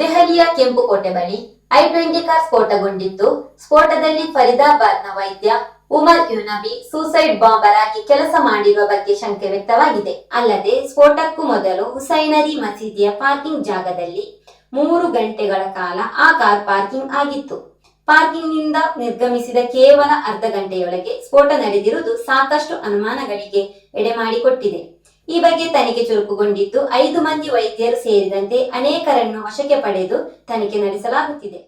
ದೆಹಲಿಯ ಕೆಂಪುಕೋಟೆ ಬಳಿ ಐ ಟ್ವೆಂಟಿ ಕಾರ್ ಸ್ಫೋಟಗೊಂಡಿದ್ದು ಸ್ಫೋಟದಲ್ಲಿ ಫರೀದಾಬಾದ್ನ ವೈದ್ಯ ಉಮರ್ ಯುನಬಿ ಸೂಸೈಡ್ ಬಾಂಬರ್ ಆಗಿ ಕೆಲಸ ಮಾಡಿರುವ ಬಗ್ಗೆ ಶಂಕೆ ವ್ಯಕ್ತವಾಗಿದೆ. ಅಲ್ಲದೆ ಸ್ಫೋಟಕ್ಕೂ ಮೊದಲು ಹುಸೈನರಿ ಮಸೀದಿಯ ಪಾರ್ಕಿಂಗ್ ಜಾಗದಲ್ಲಿ ಮೂರು ಗಂಟೆಗಳ ಕಾಲ ಆ ಕಾರ್ ಪಾರ್ಕಿಂಗ್ ಆಗಿತ್ತು. ಪಾರ್ಕಿಂಗ್ನಿಂದ ನಿರ್ಗಮಿಸಿದ ಕೇವಲ ಅರ್ಧ ಗಂಟೆಯೊಳಗೆ ಸ್ಫೋಟ ನಡೆದಿರುವುದು ಸಾಕಷ್ಟು ಅನುಮಾನಗಳಿಗೆ ಎಡೆ ಮಾಡಿಕೊಟ್ಟಿದೆ. ಈ ಬಗ್ಗೆ ತನಿಖೆ ಚುರುಕುಗೊಂಡಿದ್ದು ಐದು ಮಂದಿ ವೈದ್ಯರು ಸೇರಿದಂತೆ ಅನೇಕರನ್ನು ವಶಕ್ಕೆ ಪಡೆದು ತನಿಖೆ ನಡೆಸಲಾಗುತ್ತಿದೆ.